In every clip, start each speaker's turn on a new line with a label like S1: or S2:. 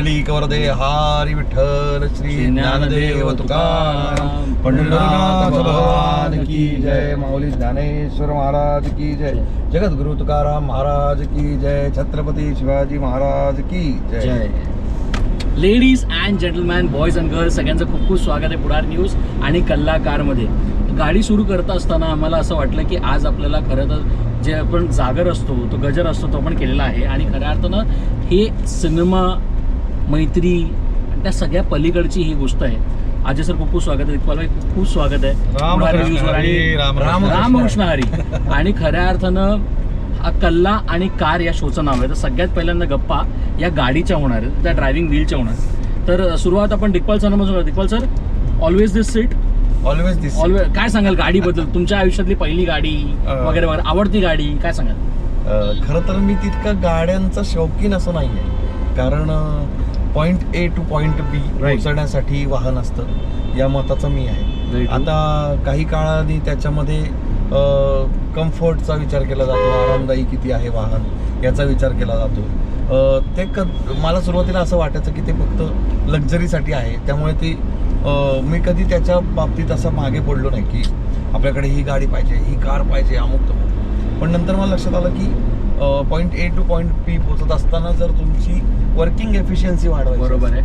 S1: पुंडलिक वरदे हारी विठ्ठल श्री ज्ञानदेव तुकाराम. पंढरीनाथ भगवान की जय. माऊली ज्ञानेश्वर महाराज की जय. जगद्गुरु तुकाराम महाराज की जय. छत्रपती शिवाजी महाराज की जय.
S2: Ladies and gentleman boys and girls सगळ्यांचं खूप खूप स्वागत आहे पुढार न्यूज आणि कल्ला कारमध्ये गाडी सुरू करत असताना आम्हाला असं वाटलं की आज आपल्याला खरं तर जे आपण जागर असतो तो गजर असतो तो आपण केलेला आहे. आणि खऱ्या अर्थानं हे सिनेमा मैत्री आणि त्या सगळ्या पलीकडची ही गोष्ट आहे. अजय सर खूप खूप स्वागत आहे. इक्बाल भाई खूप खूप स्वागत आहे.
S3: रामकृष्ण हरी,
S2: आणि खऱ्या अर्थानं हा कल्ला आणि कार या शोचं नाव आहे. तर सगळ्यात पहिल्यांदा गप्पा या गाडीच्या होणार आहेत. त्या ड्रायव्हिंग व्हीलच्या होणार. तर सुरुवात आपण Digpal sir Digpal sir always this seat
S1: always this
S2: always काय सांगाल गाडीबद्दल? तुमच्या आयुष्यातली पहिली गाडी. वगैरे वगैरे आवडती गाडी काय सांगाल?
S1: खरं तर मी तितका गाड्यांचा शौकीन असं नाही आहे कारण point A to point B पोहोचण्यासाठी वाहन असतं. या मताचा मी आहे. आता काही काळाने त्याच्यामध्ये कम्फर्टचा विचार केला जातो. आरामदायी किती आहे वाहन? याचा विचार केला जातो. ते क मला सुरुवातीला असं वाटायचं की ते फक्त लक्झरीसाठी आहे. त्यामुळे ती मी कधी त्याच्या बाबतीत असं मागे पडलो नाही की आपल्याकडे ही गाडी पाहिजे ही कार पाहिजे अमुक तमुक पण नंतर मला लक्षात आलं की point A to point P पोहोचत असताना जर तुमची वर्किंग एफिशियन्सी वाढवायची
S2: बरोबर आहे.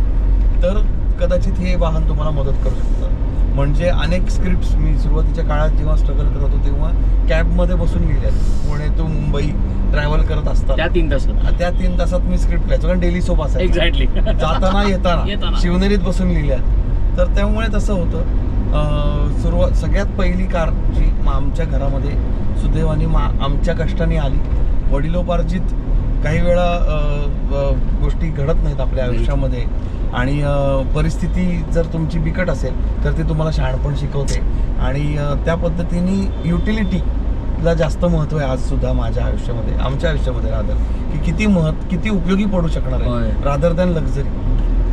S1: तर कदाचित हे वाहन तुम्हाला मदत करू शकतं. म्हणजे अनेक स्क्रिप्ट्स मी सुरुवातीच्या काळात जेव्हा स्ट्रगल करत होतो तेव्हा कॅबमध्ये बसून लिहिल्या पुणे टू मुंबई ट्रॅव्हल करत असताना.
S2: त्या तीन तास
S1: त्या तीन तासात मी स्क्रिप्ट लिहायचो कारण डेली सोप असायचं.
S2: एक्झॅक्टली
S1: जाताना येताना. शिवनेरीत बसून लिहिल्या तर त्यामुळे तसं होतं. सुरुवात सगळ्यात पहिली कार जी आमच्या घरामध्ये सुदैवाने मा आमच्या कष्टाने आली. वडिलोपार्जित काही वेळा गोष्टी घडत नाहीत आपल्या आयुष्यामध्ये. आणि परिस्थिती जर तुमची बिकट असेल तर ती तुम्हाला शहाणपण शिकवते. आणि त्या पद्धतीने युटिलिटीला जास्त महत्त्व आहे आज सुद्धा माझ्या आयुष्यामध्ये आमच्या आयुष्यामध्ये रादर. की किती महत् किती उपयोगी पडू शकणार. आहे रादर दॅन लक्झरी.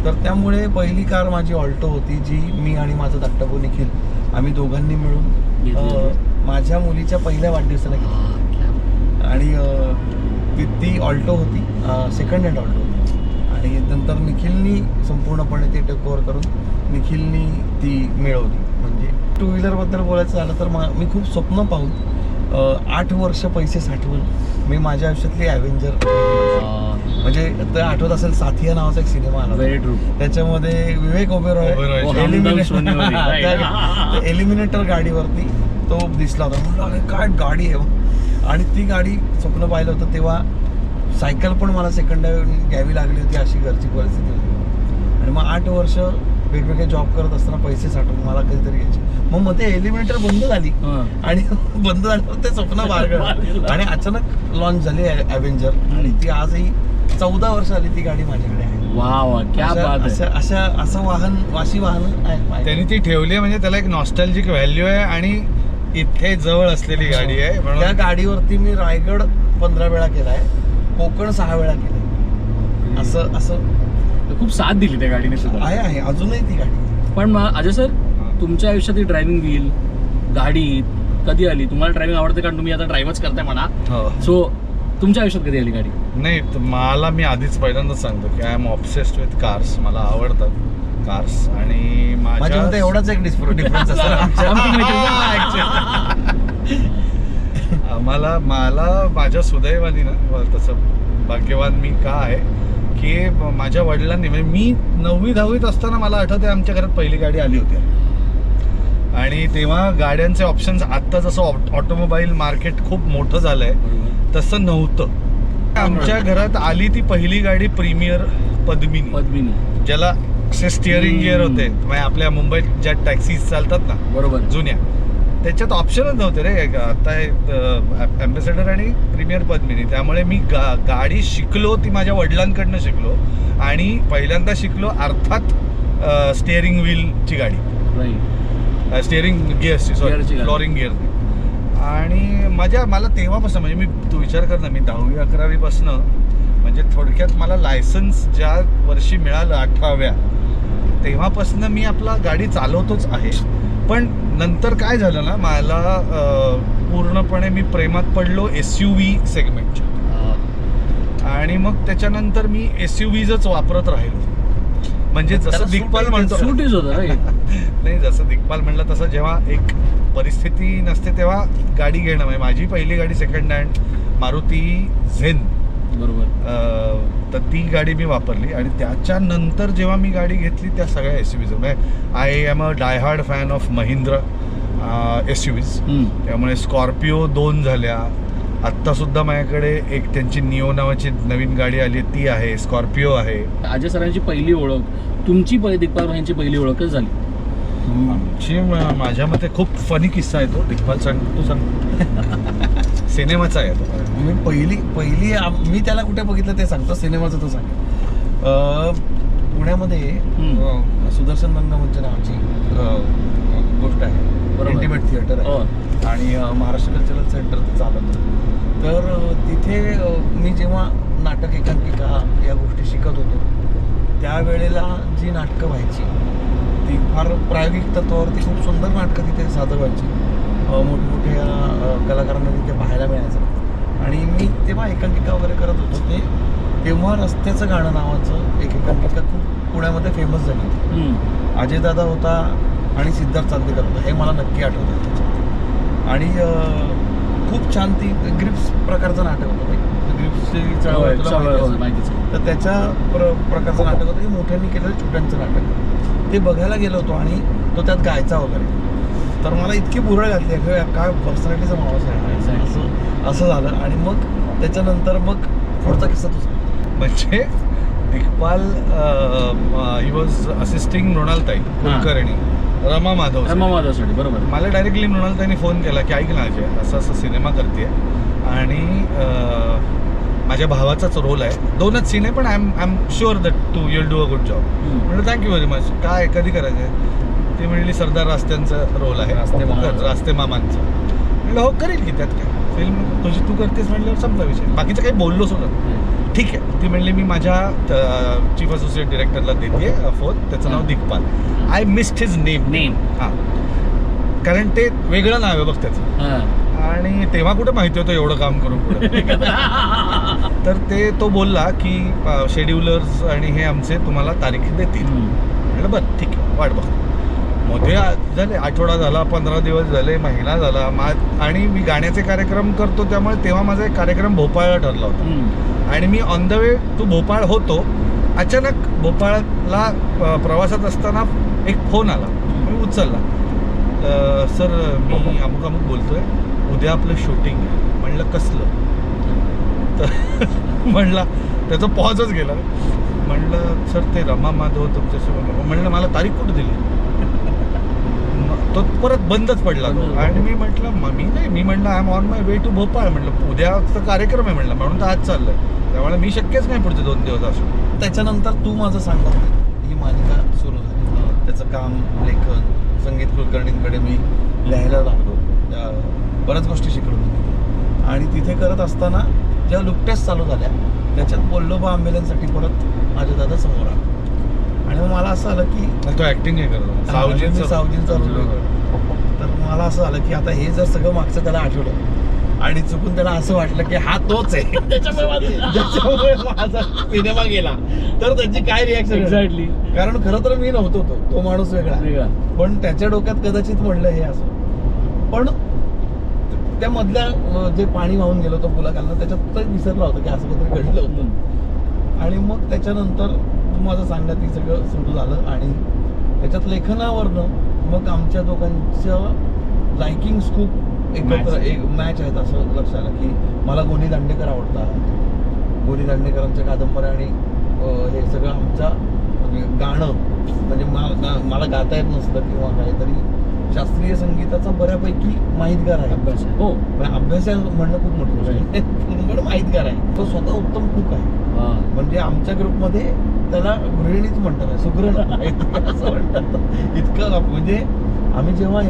S1: तर त्यामुळे पहिली कार माझी ऑल्टो होती जी मी आणि माझा धाकटा निखिल आम्ही दोघांनी मिळून माझ्या मुलीच्या पहिल्या वाढदिवसाला घेतली आणि ती ती ऑल्टो होती. सेकंड हँड ऑल्टो होती. आणि नंतर निखिलनी संपूर्णपणे ते टेक ओव्हर करून निखिलनी ती मिळवली. म्हणजे टू व्हीलरबद्दल बोलायचं झालं तर मा- मी खूप स्वप्न पाहून आठ वर्ष पैसे साठवून मी माझ्या आयुष्यातली ॲव्हेंजर म्हणजे ते आठवत असेल साथिया नावाचा एक सिनेमा आला त्याच्यामध्ये विवेक ओबेरॉय. एलिमिनेटर गाडीवरती तो दिसला होता. म्हणलं अरे काय गाडी आहे बा." आणि ती गाडी स्वप्न पाहिलं होतं तेव्हा सायकल पण मला सेकंड हँड घ्यावी लागली होती अशी घरची परिस्थिती होती. आणि मग आठ वर्ष वेगवेगळे जॉब करत असताना पैसे साठवून मला कधीतरी घ्यायचे. मग मग ते एलिमिनेटर बंद झाली. आणि बंद झाल्यावर ते स्वप्न बारगळ आणि अचानक लॉन्च झाली ॲव्हेंजर आणि ती आजही चौदा वर्ष आली ती गाडी माझ्याकडे आहे.
S2: वा वा क्या
S1: अशा-
S2: बात आहे.
S1: अशा अशा असं वाहन वाशी वाहन माझ्याकडे.
S3: त्यांनी ती ठेवली आहे म्हणजे त्याला एक नॉस्टॅल्जिक व्हॅल्यू आहे आणि इथे जवळ असलेली गाडी आहे
S1: त्या
S3: म्हणून
S1: गाडीवरती मी रायगड पंधरा वेळा केलाय कोकण सहा वेळा केलाय. असं असं
S2: खूप साथ दिली त्या गाडीने सुद्धा.
S1: आहे आहे. अजूनही ती गाडी.
S2: पण मग अजय सर तुमच्या आयुष्यातली ड्रायव्हिंग व्हील गाडी कधी आली? तुम्हाला ड्रायव्हिंग आवडते कारण तुम्ही आता ड्रायव्हच करताय म्हणा.
S3: हो.
S2: सो तुमच्या आयुष्यात कधी आली गाडी?
S3: नाही त- मला मी आधीच पहिल्यांदाच सांगतो की I am obsessed with cars मला आवडतात. कार्स आणि
S1: माझ्या एवढाच एक डिफरन्स असेल आमच्या-
S2: आमची मैत्री.
S3: मला मला माझ्या सुदैवानी ना तसं भाग्यवान मी का आहे की माझ्या वडिलांनी म्हणजे मी नववी दहावीत असताना मला आठवते आमच्या घरात पहिली गाडी आली होती. आणि तेव्हा गाड्यांचे ऑप्शन्स आत्ता जसं ऑटोमोबाईल मार्केट खूप मोठं झालंय तसं नव्हतं. आमच्या घरात आली ती पहिली गाडी प्रीमियर पद्मिनी.
S2: पद्मिनी.
S3: ज्याला असे स्टिअरिंग गिअर होते. म्हणजे आपल्या मुंबईत ज्या टॅक्सीज चालतात ना
S2: बरोबर.
S3: जुन्या त्याच्यात ऑप्शनच नव्हते रे. आता अँबॅसेडर आणि प्रीमियर पद्मिनी. त्यामुळे मी गा गाडी शिकलो ती माझ्या वडिलांकडनं शिकलो. आणि पहिल्यांदा शिकलो अर्थात स्टिअरिंग व्हीलची गाडी. स्टिअरिंग गिअर्सची
S2: Gearची
S3: सॉरी. फ्लोरिंग गिअर आणि माझ्या मला तेव्हापासून म्हणजे मी तू विचार कर ना मी दहावी अकरावीपासनं म्हणजे थोडक्यात मला लायसन्स ज्या वर्षी मिळालं अठराव्या तेव्हापासनं मी आपला गाडी चालवतोच आहे. पण नंतर काय झालं ना मला पूर्णपणे मी प्रेमात पडलो एस यू व्ही सेगमेंटच्या आणि मग त्याच्यानंतर मी एस यू व्हीजच वापरत राहिलो. म्हणजे जसं दिग्पाल म्हणतो. नाही जसं दिग्पाल म्हणलं तसं जेव्हा एक परिस्थिती नसते तेव्हा गाडी घेणं म्हणजे माझी पहिली गाडी सेकंड हँड मारुती झेन
S2: बरोबर.
S3: तर ती गाडी मी वापरली आणि त्याच्यानंतर जेव्हा मी गाडी घेतली त्या सगळ्या एस यू म्हणजे I am a diehard fan of Mahindra S U
S2: hmm.
S3: त्यामुळे स्कॉर्पिओ दोन झाल्या. आत्तासुद्धा माझ्याकडे एक त्यांची निओ नावाची नवीन गाडी आली ती आहे स्कॉर्पिओ आहे.
S2: अजय सरांची पहिली ओळख तुमची पहिली दिग्पाल यांची पहिली ओळखच झाली.
S3: आमची माझ्या मते खूप फनी किस्सा आहे तो. दिग्पाल सांग तू सांग. सिनेमाचा आहे तो.
S1: मी पहिली पहिली मी त्याला कुठे बघितलं ते सांगतो सिनेमाचं तो सांग. पुण्यामध्ये सुदर्शन रंगमंच नावाची अं, गोष्ट आहे. इंटिमेट थिएटर
S2: हो.
S1: आहे. आणि अं, महाराष्ट्र कल्चरल सेंटर चालत. तर तिथे मी जेव्हा नाटक एकांकिका या गोष्टी शिकत होतो त्यावेळेला जी नाटकं व्हायची ती फार प्रायोगिक तत्वावरती खूप सुंदर नाटकं तिथे सादर व्हायची. मोठमोठ्या कलाकारांना तिथे पाहायला मिळायचं. आणि मी तेव्हा एकांकिका वगैरे करत होतो. ते तेव्हा रस्त्याचं गाणं नावाचं एक एकांकिका खूप पुण्यामध्ये फेमस झाली होती. अजयदादा होता आणि सिद्धार्थ चांदेकर होता. हे मला नक्की आठवतं त्याच्यात आणि खूप छान ती ग्रिप्स प्रकारचं नाटक होतं ते. ग्रिप्सची चळवळ
S2: हो, आहे.
S1: तर त्याच्या प्र प्रकारचं नाटक होतं. की मोठ्यांनी केलेलं छोट्यांचं नाटक. ते बघायला गेलो होतो आणि तो त्यात गायचा वगैरे. तर मला इतकी बुरळ घातली काय पर्सनॅलिटीचा माणूस आहे. असं असं झालं. आणि मग त्याच्यानंतर मग पुढचा किस्सा तुझा.
S3: म्हणजे दिग्पाल ही वॉज असिस्टिंग मृणालताई कुलकर्णी रमा माधव
S2: रमा माधवसाठी बरोबर.
S3: मला डायरेक्टली मृणालताईने फोन केला की ऐक ना अजय असं असं सिनेमा करते आणि माझ्या भावाचाच रोल आहे. दोनच सीन आहे पण I am I am sure that Tu you'll do a good job. म्हटलं थँक्यू व्हेरी मच काय कधी करायचं आहे ती म्हणली सरदार रास्त्यांचा रोल आहे.
S1: रास्ते.
S3: रास्ते मामांचा. म्हटलं हो करेल की त्यात काय? फिल्म तुझी तू करतेस म्हटल्यावर संपला विषय. बाकीचं काही बोललो सुद्धा. ठीक आहे. ती म्हणली मी माझ्या चीफ असोसिएट डिरेक्टरला देते फोन त्याचं नाव. Digpal. I missed his name
S2: name
S3: हां. कारण ते वेगळं नाव आहे बघ त्याचं. आणि तेव्हा कुठे माहिती होतं एवढं काम करून पुढे तर ते तो बोलला की शेड्युलर्स आणि हे आमचे तुम्हाला तारीख देतील. म्हटलं बरं ठीक आहे वाट बघ. मध्ये झाले आठवडा झाला पंधरा दिवस झाले महिना झाला मा आणि मी गाण्याचे कार्यक्रम करतो त्यामुळे तेव्हा माझा एक कार्यक्रम भोपाळला ठरला होता. आणि मी on the way to Bhopal होतो अचानक भोपाळला प्रवासात असताना एक फोन आला मी उचलला. सर मी अमुक अमुक बोलतोय. उद्या आपलं शूटिंग आहे. म्हणलं कसलं? तर म्हणला त्याचा पॉजच गेला. म्हणलं सर ते रमा माधव तुमच्यासोबत म्हणलं मला तारीख कुठं दिली? तो परत बंदच पडला तो. आणि मी म्हटलं "म- नाही. मी म्हणलं I am on my way to Bhopal म्हणलं उद्याचा कार्यक्रम आहे म्हणलं. म्हणून तर आज चाललंय. त्यामुळे मी शक्यच नाही पुढचे दोन दिवस असू.
S1: त्याच्यानंतर तू माझं सांगत ही मालिका सुरू झाली. त्याचं काम लेखन संगीत कुलकर्णींकडे मी लिहायला लागलो. बऱ्याच गोष्टी शिकलो मी तिथे आणि तिथे करत असताना ज्या लुकट्याच चालू झाल्या त्याच्यात बोललोबा आंबेल्यांसाठी परत माझ्या दादा समोर आला. आणि मग मला असं आलं की
S3: तो ऍक्टिंग हे करतो
S1: सावजींचं
S3: सावजींचं.
S1: तर मला असं आलं की आता हे जर सगळं मागचं त्याला आठवलं आणि चुकून त्याला असं वाटलं की हा तोच आहे. त्याच्यामुळे माझा सिनेमा गेला. तर त्याची काय रिॲक्शन
S2: एक्झॅक्टली
S1: कारण खरं तर मी नव्हतो तो. तो माणूस वेगळा. पण त्याच्या डोक्यात कदाचित म्हणलं हे असं. पण त्या मधल्या अं, जे पाणी वाहून गेलो तो पुलाखालनं त्याच्यात तर विसरला होता की असं काहीतरी घडलं होतं आणि मग त्याच्यानंतर तू माझं सांगण्यात हे सगळं सुरू झालं आणि त्याच्यात लेखनावरनं मग आमच्या दोघांच्या लायकिंग्स खूप एकत्र. एक मॅच आहेत असं लक्षात आलं की मला गोनी दांडेकर आवडतात गोनी दांडेकरांच्या कादंबऱ्या आणि हे सगळं आमच्या म्हणजे गाणं म्हणजे मा- गा- मला गाता येत नसलं किंवा काहीतरी शास्त्रीय संगीताचा बऱ्यापैकी माहितगार आहे.
S2: अभ्यास. हो.
S1: पण अभ्यास म्हणणं खूप मोठी पण माहितगार आहे. तो स्वतः उत्तम कुक आहे.
S2: हा.
S1: म्हणजे आमच्या ग्रुपमध्ये त्याला गृहिणीच म्हणतात सुगरण असं म्हणतात. इतकं म्हणजे आम्ही जेव्हा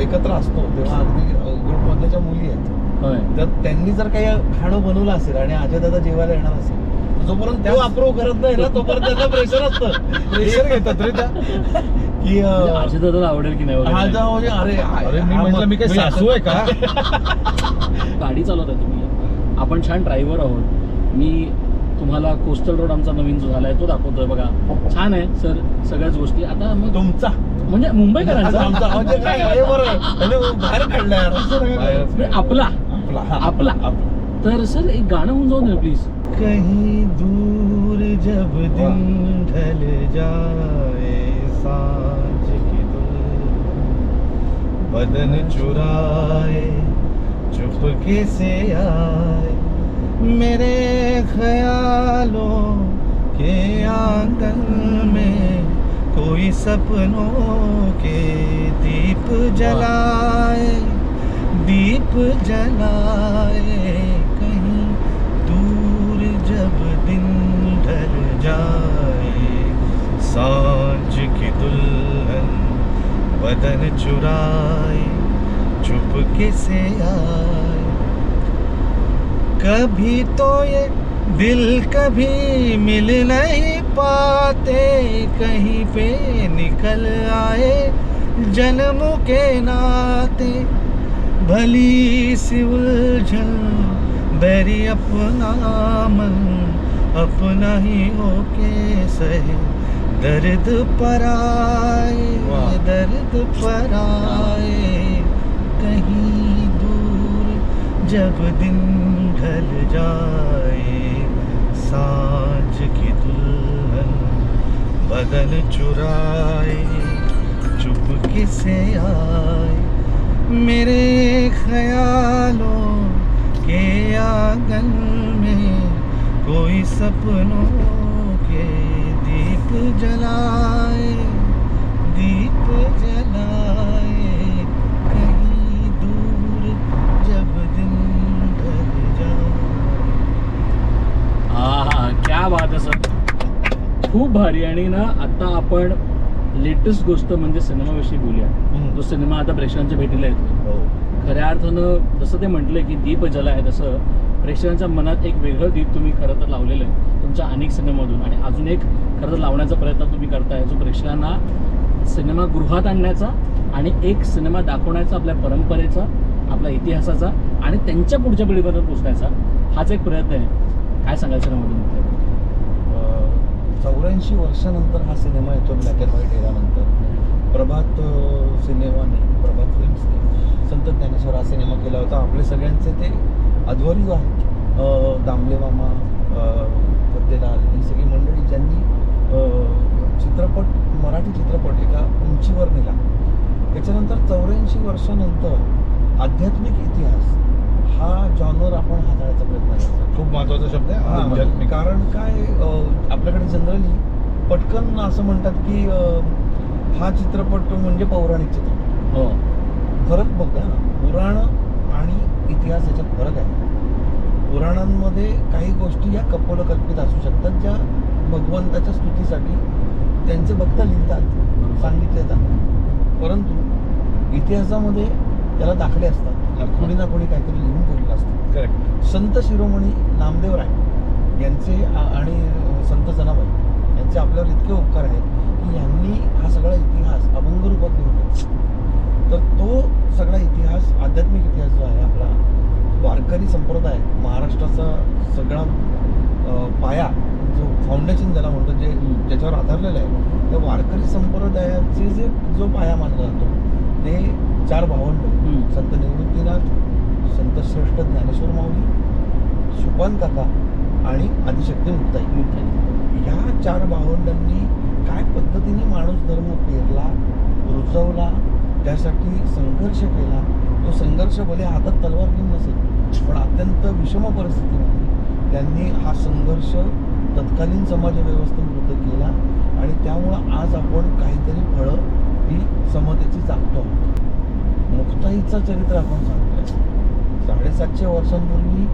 S1: एकत्र असतो तेव्हा अगदी ग्रुपमधल्या ज्या मुली आहेत. तर त्यांनी जर काही खाणं बनवलं असेल आणि अजय दादा जेवायला येणार असेल जोपर्यंत तो अप्रूव्ह करत नाही ना तोपर्यंत त्यांना प्रेशर असतं.
S3: प्रेशर घेतात रे त्या.
S1: की
S2: म्हणजे अजय दादाला आवडेल की नाही
S1: हा? जा म्हणजे अरे
S3: अरे मी म्हटलं मी काय सासू आहे का?
S2: गाडी चालवताय तुम्ही. आपण छान ड्रायव्हर आहोत. मी तुम्हाला कोस्टल रोड आमचा नवीन जो झालाय तो दाखवतोय बघा. छान आहे सर सगळ्याच गोष्टी. आता मग
S1: तुमचा?
S2: म्हणजे मुंबईकरांचा?
S1: आमचा म्हणजे हे.
S2: म्हणजे आपला.
S1: आपला हा.
S2: तर सर एक गाणं होऊन जाऊ दे प्लीज
S3: कहीं दूर जब दिन ढल जाए साँझ की दुल्हन बदन चुराए चुपके से आए? मेरे ख्यालों के आँगन में कोई सपनों के दीप जलाए दीप जलाए कहीं दूर जब दिन ढल जाए। दुल्हन बदन चुराए चुपके से आए? कभी तो ये दिल कभी मिल नहीं पाते, कहीं पे निकल आए जन्म के नाते। भली सी उलझन, बैरी अपना मन, अपना ही होके सहे। दर्द पर आए कहीं दूर जब दिन ढल जाए सांझ की दुल्हन बदल चुराए चुपके से आए? मेरे ख्यालों के आंगन में कोई सपनों के दीप जलाए दीप जलाए कहीं दूर जब दिन ढल जाए
S2: हा क्या बात आहे सर खूप भारी. आणि ना आता आपण लेटेस्ट गोष्ट म्हणजे सिनेमाविषयी बोलूया. तो सिनेमा आता प्रेक्षकांच्या भेटीला येतो
S1: हो.
S2: खऱ्या अर्थानं जसं ते म्हटलंय की दीप जला आहे तसं प्रेक्षकांच्या मनात एक वेगळं दीप तुम्ही खरं तर लावलेलं आहे. तुमच्या अनेक सिनेमामधून. आणि अजून एक खरं तर लावण्याचा प्रयत्न तुम्ही करताय जो प्रेक्षकांना सिनेमा गृहात आणण्याचा आणि एक सिनेमा दाखवण्याचा आपल्या परंपरेचा आपल्या इतिहासाचा आणि त्यांच्या पुढच्या पिढीपर्यंत पोचण्याचा हाच एक प्रयत्न आहे. काय सांगाल सिनेमामधून
S1: चौऱ्याऐंशी वर्षानंतर हा सिनेमा येतो ब्लॅक अँड व्हाईट एरानंतर प्रभात सिनेमाने प्रभात फिल्म्सने संत ज्ञानेश्वर हा सिनेमा केला होता. आपले सगळ्यांचे ते अध्वर्यू आहेत. दामले मामा पत्तेलाल ही सगळी मंडळी ज्यांनी चित्रपट मराठी चित्रपट एका उंचीवर नेला. त्याच्यानंतर चौऱ्याऐंशी वर्षानंतर आध्यात्मिक इतिहास हा जॉनर आपण हाताळायचा प्रयत्न करतो
S3: खूप महत्त्वाचा शब्द आहे.
S1: हा,
S3: आध्यात्मिक
S1: कारण काय आपल्याकडे जनरली पटकन असं म्हणतात की हा चित्रपट म्हणजे पौराणिक चित्रपट.
S2: हो.
S1: फरक बघा ना. पुराण आणि इतिहास याच्यात फरक आहे. पुराणांमध्ये काही गोष्टी या कपोलकल्पित असू शकतात ज्या भगवंताच्या स्तुतीसाठी त्यांचे भक्त लिहितात सांगितले जातात. परंतु इतिहासामध्ये त्याला दाखले असतात. कोणी ना कोणी काहीतरी लिहून ठेवलेलं असतं
S3: करेक्ट
S1: संत शिरोमणी नामदेव राय यांचे आणि संत जनाबाई यांचे आपल्यावर इतके उपकार आहेत की यांनी हा सगळा इतिहास अभंग रूपात लिहून ठेवला तर तो सगळा इतिहास आध्यात्मिक इतिहास जो आहे आपला वारकरी संप्रदाय महाराष्ट्राचा सगळा पाया जो फाउंडेशन ज्याला म्हणतो जे. ज्याच्यावर आधारलेलं आहे त्या वारकरी संप्रदायाचे जे जो पाया मानला जातो ते चार भावंड. संत निवृत्तीनाथ संत श्रेष्ठ ज्ञानेश्वर माऊली सुपान काका आणि आदिशक्ती मुक्ताई.
S2: मुख्य
S1: या चार भावंडांनी काय पद्धतीने माणूस धर्म पेरला रुजवला त्यासाठी संघर्ष केला? तो संघर्ष भले हातात तलवार घेऊन नसेल पण अत्यंत विषम परिस्थितीमध्ये त्यांनी हा संघर्ष तत्कालीन समाज व्यवस्थेविरुद्ध केला आणि त्यामुळं आज आपण काहीतरी फळं ही समतेची जागतो आहोत. मुक्ताईचं चरित्र आपण सांगतोय. साडेसातशे वर्षांपूर्वी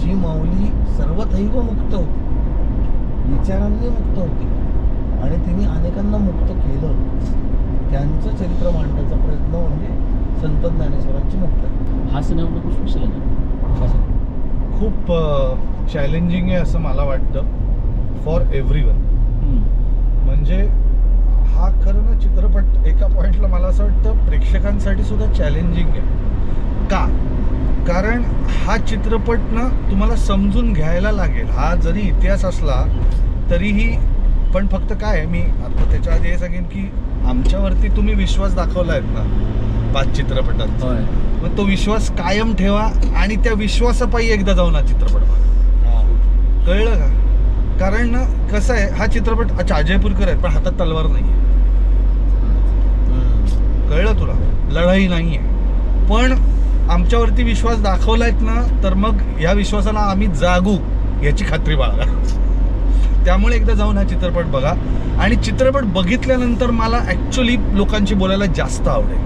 S1: जी माऊली सर्वथैव मुक्त होती विचारांनी मुक्त होती आणि तिने अनेकांना मुक्त केलं. त्यांचं चरित्र मांडण्याचा प्रयत्न म्हणजे संत ज्ञानेश्वरांची मुक्ताई
S2: हा सिनेमा खूप स्पेशल आहे
S3: खूप चॅलेंजिंग आहे असं मला वाटतं फॉर एव्हरी वन. म्हणजे हा खरं ना चित्रपट एका पॉईंटला मला असं वाटतं प्रेक्षकांसाठी सुद्धा चॅलेंजिंग आहे. का? कारण हा चित्रपट ना तुम्हाला समजून घ्यायला लागेल. हा जरी इतिहास असला तरीही पण फक्त काय आहे, मी आता त्याच्या आधी हे सांगेन की आमच्यावरती तुम्ही विश्वास दाखवला आहेत ना पाच चित्रपटात. मग तो विश्वास कायम ठेवा आणि त्या विश्वासापायी एकदा जाऊन हा चित्रपट बघा. कळलं का? कारण ना कसं आहे हा चित्रपट अच्छा अजयपूरकर आहे पण हातात तलवार नाही कळलं तुला? लढाई नाही आहे पण आमच्यावरती विश्वास दाखवलायत ना तर मग ह्या विश्वासाला आम्ही जागू याची खात्री बाळगा. त्यामुळे एकदा जाऊन हा चित्रपट बघा. आणि चित्रपट बघितल्यानंतर मला ॲक्च्युली लोकांशी बोलायला जास्त आवडेल.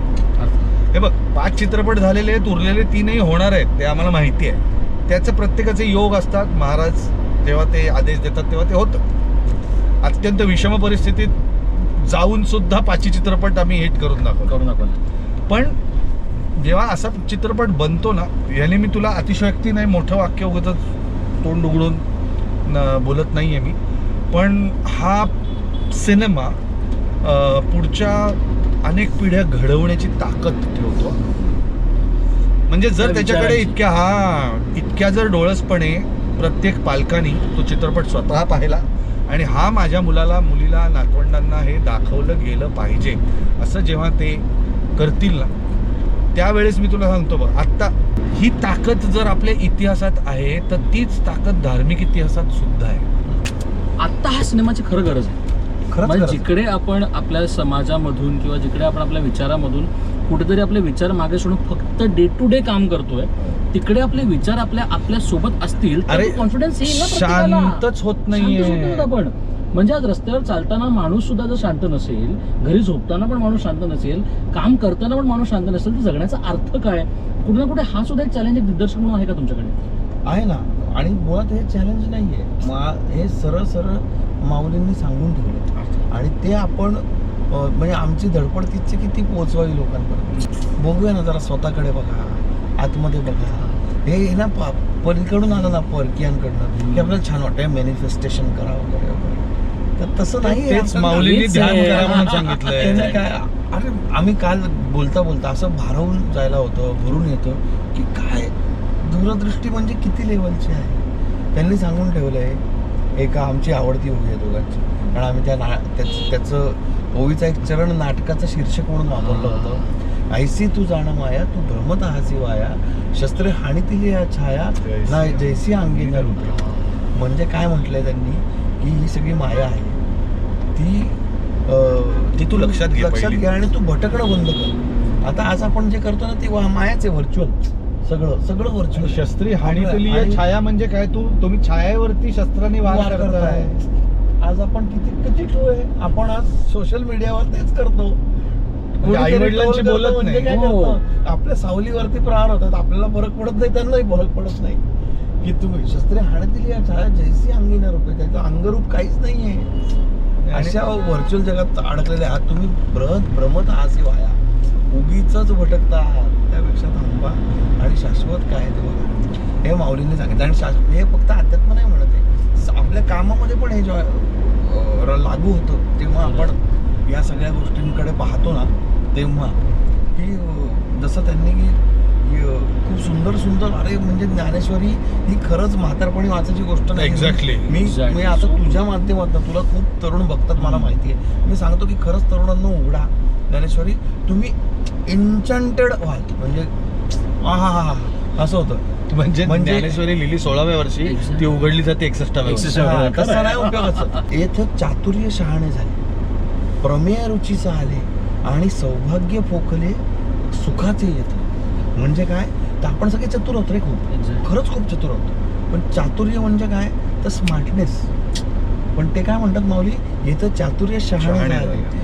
S3: हे बघ पाच चित्रपट झालेले आहेत उरलेले तीनही होणार आहेत ते आम्हाला माहिती आहे. त्याचे प्रत्येकाचे योग असतात. महाराज जेव्हा ते आदेश देतात तेव्हा ते होतं. अत्यंत विषम परिस्थितीत जाऊन सुद्धा पाचही चित्रपट आम्ही हिट करून दाखवतो.
S2: करू नका
S3: पण जेव्हा असा चित्रपट बनतो ना याने मी तुला अतिशयोक्ती नाही मोठं वाक्य उगतच तोंड उघडून बोलत नाही आहे मी. पण हा सिनेमा पुढच्या अनेक पिढ्या घडवण्याची ताकद ठेवतो. म्हणजे जर
S2: त्या
S3: त्याच्याकडे. इतक्या हा इतक्या जर डोळसपणे प्रत्येक पालकांनी तो चित्रपट स्वतः पाहिला आणि हा माझ्या मुलाला मुलीला नातवंडांना हे दाखवलं गेलं पाहिजे असं जेव्हा ते करतील ना त्यावेळेस मी तुला सांगतो बघ आत्ता ही ताकद जर आपल्या इतिहासात आहे तर तीच ताकद धार्मिक इतिहासात सुद्धा आहे
S2: आत्ता हा सिनेमाची खरं गरज आहे
S1: खरंच
S2: म्हणजे. जिकडे आपण आपल्या समाजामधून किंवा जिकडे आपण आपल्या विचारामधून कुठेतरी आपले विचार मागे सोडून फक्त डे टू डे काम करतोय तिकडे आपले विचार आपल्या आपल्यासोबत असतील तर
S3: अरे
S2: कॉन्फिडन्स येईल ना प्रत्येकाला.
S3: शांतच होत
S2: शांतच होत
S3: नाहीये.
S2: नाही आपण म्हणजे आज रस्त्यावर चालताना माणूस सुद्धा जर शांत नसेल घरी झोपताना पण माणूस शांत नसेल काम करताना पण माणूस शांत नसेल तर जगण्याचा अर्थ काय? कुठे ना कुठे हा सुद्धा एक चॅलेंज एक दिग्दर्शक म्हणून आहे का तुमच्याकडे?
S1: आहे ना. आणि मुळात हे चॅलेंज नाहीये. मा हे सरळ सरळ माऊलींनी सांगून ठेवले आणि ते आपण अं, म्हणजे आमची धडपड तिथची किती पोहोचवावी लोकांपर्यंत? बघूया ना जरा स्वतःकडे बघा आतमध्ये बघा. हे ना प- पलीकडून आलं ना परकीयांकडनं की आपल्याला छान वाटतं मॅनिफेस्टेशन करा वगैरे वगैरे. तर तसं नाही
S3: माऊलींनी ध्यान
S2: आहे.
S3: करा म्हणून
S1: काय अरे आम्ही काल बोलता बोलता असं भारावून जायला होतं भरून येतं की काय? दूरदृष्टी म्हणजे किती लेवलची आहे? त्यांनी सांगून ठेवलंय एका आमची आवडती ओवी आहे दोघांची. कारण आम्ही त्या ना त्याच त्याचं ओवीचा एक चरण नाटकाचं शीर्षक म्हणून वापरलं होतं. ऐसी तू जाण माया तू भ्रमत हासी वाया शस्त्रे हाणीतील या छाया ना जैसी अंगी न रूपे. म्हणजे काय म्हटलंय त्यांनी? की ही सगळी माया आहे. ती
S3: ती तू लक्षात घे
S1: लक्षात. घे आणि तू भटकणं बंद कर. आता आज आपण जे करतो ना ती वा- मायाच आहे व्हर्च्युअल सगळं सगळं व्हर्च्युअल
S3: शस्त्री हानीतली
S1: आणि-
S3: छाया म्हणजे काय? तू तुम्ही छायावरती शस्त्राने वार करताय.
S1: आज आपण किती किती आहे? आपण आज सोशल मीडियावर तेच करतो.
S3: आई-वडिलांशी
S1: troll करतं
S3: बोलत
S1: म्हणजे
S3: नाही.
S2: हो.
S1: आपल्या सावलीवरती प्रहार होतात. आपल्याला फरक पडत नाही त्यांनाही फरक पडत नाही. की तुम्ही शस्त्रे या छाया जैसी अंगी न रूपे त्याचं अंगरूप काहीच नाहीये. अशा व्हर्च्युअल जगात अडकलेले आहात. तुम्ही ब्रहत भ्रमत आहात वाया उगीच भटकता आहात. त्यापेक्षा थांबा आणि शाश्वत काय आहे ते बघा. हे माऊलींनी सांगितलं. आणि शाश्वत हे फक्त अध्यात्म नाही म्हणत आहे. आपल्या कामामध्ये पण हे लागू होतं. तेव्हा आपण या सगळ्या गोष्टींकडे पाहतो ना तेव्हा. की जसं त्यांनी की खूप सुंदर सुंदर अरे म्हणजे ज्ञानेश्वरी ही खरंच म्हातारपणी वाचायची गोष्ट नाही.
S3: Exactly.
S1: मी
S2: Exactly.
S1: मी आता तुझ्या माध्यमातून तुला खूप तरुण बघतात मला माहिती आहे. मी सांगतो की खरंच तरुणांना उघडा. ज्ञानेश्वरी तुम्ही एन्चंटेड व्हाल. म्हणजे हा हा हा. असं होतं.
S3: म्हणजे
S1: म्हणजे-
S3: ज्ञानेश्वरी लिहिली सोळाव्या वर्षी. ती उघडली जाते एकसष्टाव्या
S2: खरं
S1: तसं. नाही उपयोगाचं. येथं चातुर्य शहाणे झाले. प्रमेय रुचीचं आले. आणि सौभाग्य पोखले सुखाचे येत म्हणजे काय? तर आपण सगळे चतुर होतो रे खूप. खरंच खूप चतुर होतो पण चातुर्य म्हणजे काय? तर स्मार्टनेस पण ते काय म्हणतात माऊली? येथं चातुर्य शहाणे.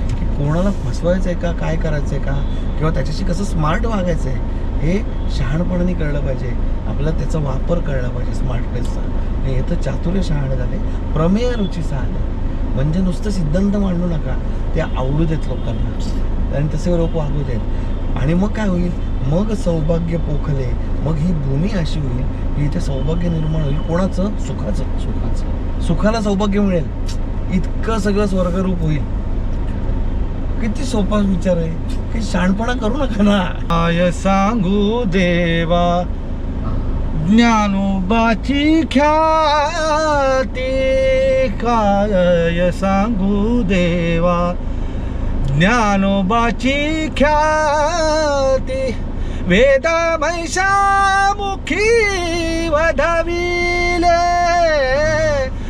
S1: की कोणाला फसवायचंय का? काय करायचंय का? किंवा त्याच्याशी कसं स्मार्ट वागायचंय? हे शहाणपणाने कळलं पाहिजे. आपल्याला त्याचा वापर कळला पाहिजे स्मार्टनेसचा आणि येथं चातुर्य शहाणे झाले. प्रमेय रुचीचा आले. म्हणजे नुसतं सिद्धांत मांडू नका. ते आवडू देत लोकांना. आणि तसे लोक वागू देत. आणि मग काय होईल? मग सौभाग्य पोखले. मग ही भूमी अशी होईल की इथे सौभाग्य निर्माण होईल. कोणाचं? सुखाचं.
S2: सुखाचं.
S1: सुखाला सौभाग्य मिळेल. इतकं सगळं स्वर्गरूप होईल. किती सोपा विचार आहे. की शहाणपणा करू नका ना.
S3: काय सांगू देवा? ज्ञानोबाची ख्याती काय सांगू देवा? ज्ञानोबाची ख्याती वेद मुखी वधविले.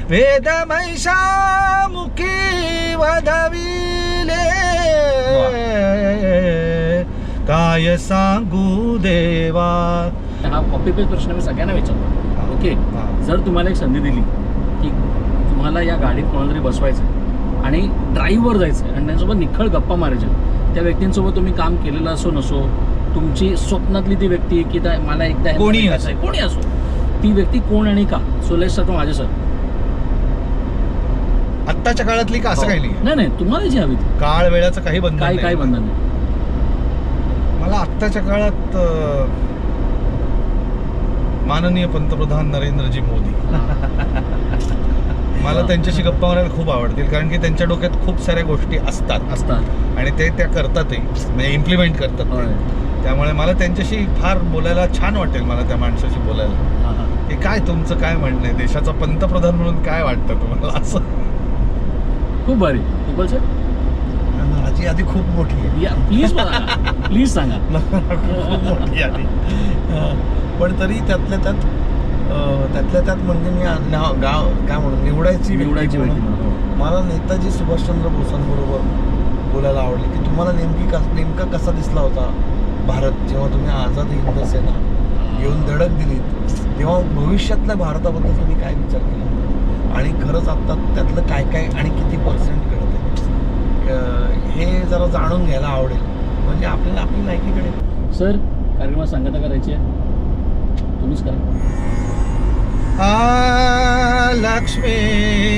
S3: वेद मुखी वधविले. काय सांगू देवा?
S2: हा कॉपी पेस्ट प्रश्न मी सगळ्यांना विचारतो. ओके
S3: हा.
S2: जर तुम्हाला एक संधी दिली की तुम्हाला या गाडीत कोणाला तरी बसवायचं आहे आणि ड्राईव्हवर जायचं आहे आणि त्यांच्यासोबत निखळ गप्पा मारायच्या. त्या व्यक्तींसोबत तुम्ही काम केलेलं असो नसो तुमची स्वप्नातली ती व्यक्ती की त्या- मला एकदा भेटायचं आहे, कोणी असो. ती व्यक्ती कोण आणि का? सुलेश सर माझे सर
S3: आत्ताच्या काळातली का असं काही नाही
S2: नाही नाही तुम्हाला जी हवी
S3: काळ वेळाचं काही बंधन
S2: काय
S3: नाही.
S2: काय बंधन नाही.
S3: मला आत्ताच्या काळात माननीय पंतप्रधान नरेंद्रजी मोदी. मला. त्यांच्याशी गप्पा मारायला खूप आवडतील कारण की त्यांच्या डोक्यात खूप साऱ्या गोष्टी असतात.
S2: असतात.
S3: आणि ते त्या करतातही म्हणजे इम्प्लिमेंट करतात
S2: होय.
S3: ते. त्यामुळे मला त्यांच्याशी फार बोलायला छान वाटेल मला त्या माणसाशी बोलायला.
S2: हा,
S3: काय तुमचं काय म्हणणं आहे? देशाचा पंतप्रधान म्हणून काय वाटतं तुम्हाला? असं.
S2: खूप भारी.
S1: माझी आधी खूप मोठी आहे.
S2: प्लीज प्लीज सांगा.
S1: खूप मोठी आधी अं, पण तरी त्यातल्या त्यात त्यातल्या त्यात म्हणजे मी नाव- गाव काय म्हणू निवडायची
S2: निवडायची
S1: म्हणून
S2: म्हणून.
S1: मला नेताजी सुभाषचंद्र बोसांबरोबर बोलायला आवडले. की तुम्हाला नेमकी कस नेमका कसा दिसला होता भारत? जेव्हा तुम्ही आझाद हिंद सेना घेऊन धडक दिली तेव्हा भविष्यातल्या भारताबद्दल तुम्ही काय विचार केला? आणि खरंच आता त्यातलं काय काय आणि किती पर्सेंट अं, हे जरा जाणून घ्यायला आवडेल. म्हणजे आपल्याला आपली लायकीकडे
S2: सर कार्यक्रमात सांगता करायची आहे? तुम्हीच करा.
S3: लक्ष्मी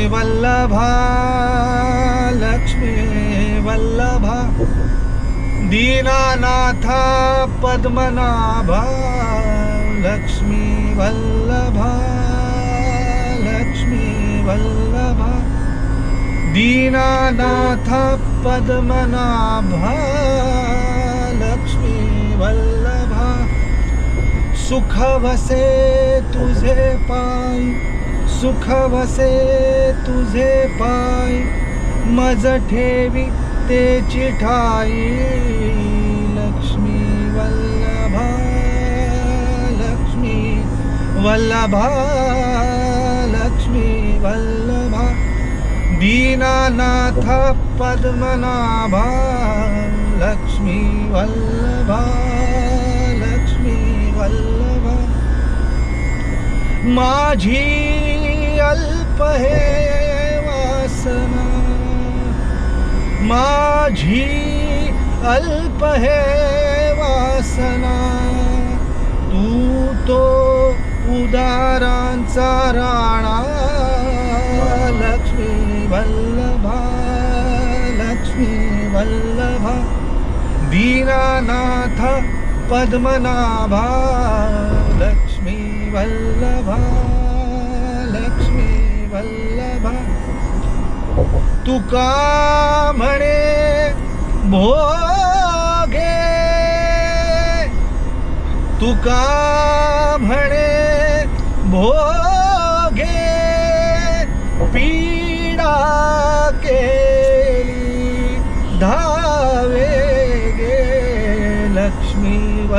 S3: वल्लभा लक्ष्मी वल्लभा दीनानाथा पद्मनाभा लक्ष्मी वल्लभा लक्ष्मी वल्लभा दीनानाथ पद्मनाभा लक्ष्मी वल्लभा। सुख वसे तुझे पाय सुख वसे तुझे पाय मज ठेवी ते चिठाई लक्ष्मी वल्लभा लक्ष्मी वल्लभा लक्ष्मी वल्लभा दीनानाथ पद्मनाभा लक्ष्मी वल्लभा। वल्लभा माझी अल्प हे वासना. माझी अल्प हे वासना. तू तो उदारांचा राणा लक्ष्मी वल्लभा लक्ष्मी वल्लभा. दीनानाथ पद्मनाभा लक्ष्मी वल्लभा लक्ष्मी वल्लभा। तुका म्हणे भोगे। तुका म्हणे भोगे। पीडा के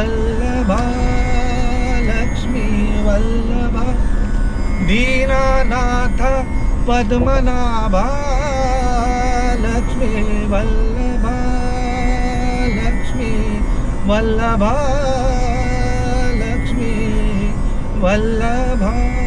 S3: वल्लभा लक्ष्मी वल्लभा दीनानाथ पद्मनाभा लक्ष्मी वल्लभा लक्ष्मी वल्लभा लक्ष्मी वल्लभा।